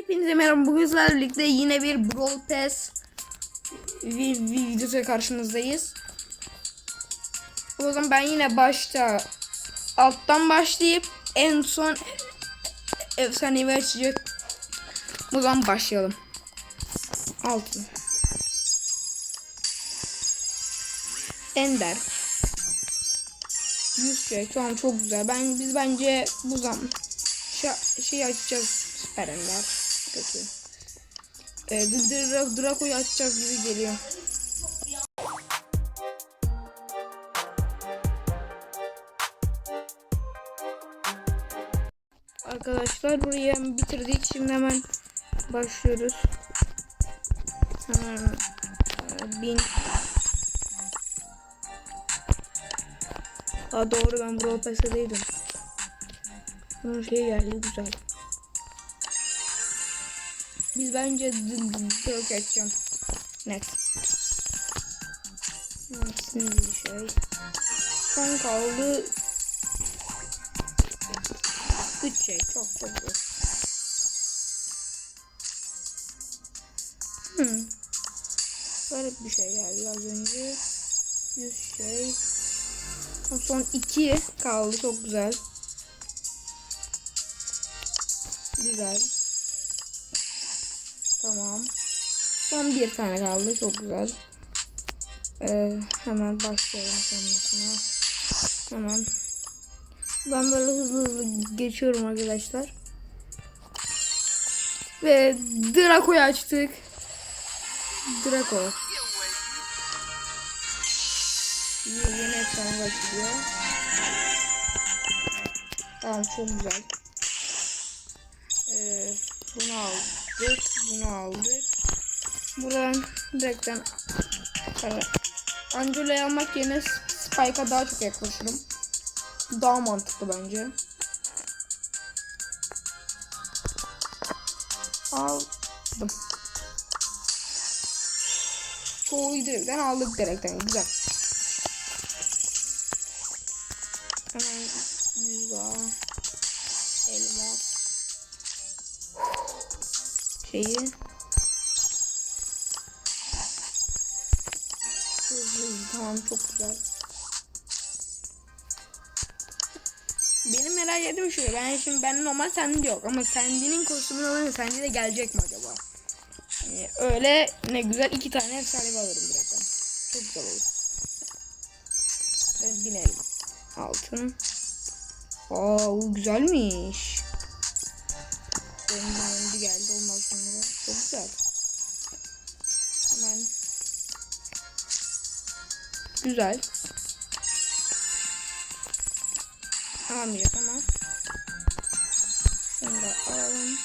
Hepinize merhaba. Bugün sizlerle birlikte yine bir Brawl Pass vi- vi- videosu karşınızdayız. O zaman ben yine başta alttan başlayıp en son efsanevi açacak. O zaman başlayalım. Altın. Ender. 100 şey tamam çok güzel. Ben biz bence bu zaman şey, şey açacağız süper ender. Kötü. Ee, Dra- Draco'yu gibi geliyor. Arkadaşlar burayı bitirdik. Şimdi hemen başlıyoruz. Hemen bin Aa doğru ben Brawl Pass'teydim. Bunun şey geldi güzel. Biz bence Dirk açacağım. Next. Bir şey. Son kaldı 3 şey. Çok çok zor. Hmm. Garip bir şey geldi az önce. 100 şey. Son 2 kaldı. Çok güzel. Güzel. Tamam. Son bir tane kaldı. Çok güzel. Ee, hemen başlayalım sonrasına. Hemen. Ben böyle hızlı hızlı geçiyorum arkadaşlar. Ve Draco'yu açtık. Draco. Yeni, efsane başlıyor. Tamam çok güzel. Ee, bunu aldık. Bunu aldık. Buradan direkten Angela'yı almak yerine Spike'a daha çok yaklaşırım. Daha mantıklı bence. Aldım. Çoğu direkten aldık direkten. Güzel. Hemen yüz. Elmas. Şeyi. Tamam çok güzel. Benim merak ettiğim şu. Ben şimdi ben normal sende yok ama Sandy'nin kostümünü alınca Sandy de gelecek mi acaba? Yani öyle ne güzel iki tane efsanevi alırım direkten. Çok güzel olur. Ben binelim. Altın. Aa güzelmiş. Benim geldi ondan sonra. Çok güzel. Hemen. Güzel. Almayacak ama. Şunu da alalım.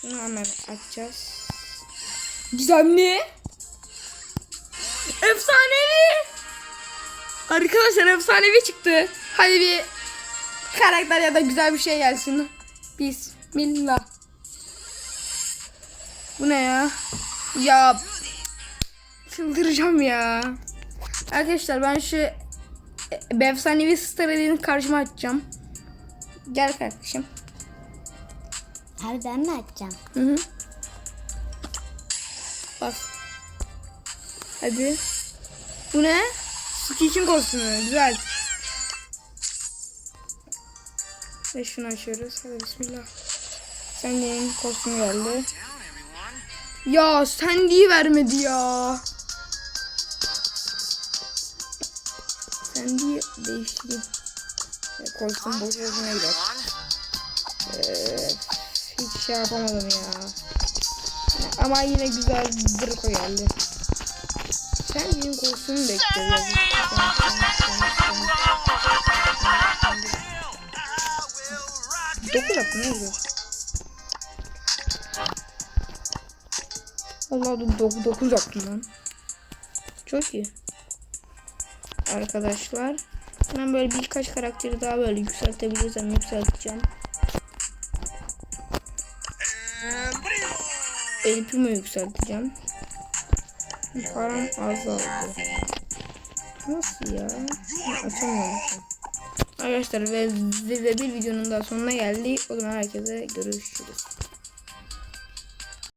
Şunu hemen açacağız. Gizemli. Efsanevi. Arkadaşlar efsanevi çıktı. Hadi bir karakter ya da güzel bir şey gelsin. Bismillah. Bu ne ya? Ya çıldıracağım ya. Arkadaşlar ben şu e, efsanevi Star'ın karşıma açacağım. Gel kardeşim. Abi ben mi açacağım? Hı hı. Bas. Hadi. Bu ne? Stitch'in kostümü. Güzel. Ve şunu açıyoruz. Hadi bismillah. Sandy'nin kostümü geldi. Ya Sandy'yi vermedi ya. Sandy'yi değiştireyim. Ya, Kostüm boş boşuna gider. Ee, hiç şey yapamadım ya. Ama yine güzel bir Draco geldi. Sen benim kostümü bekliyorum. Dokuz attı ne güzel. Allah da dok dokuz attım lan. Çok iyi. Arkadaşlar. Ben böyle birkaç karakteri daha böyle yükseltebilirsem yükselteceğim. El Primo yükselteceğim. Param azaldı. Nasıl ya? Açamıyormuşum. Arkadaşlar ve, ve bir videonun daha sonuna geldik. O zaman herkese görüş.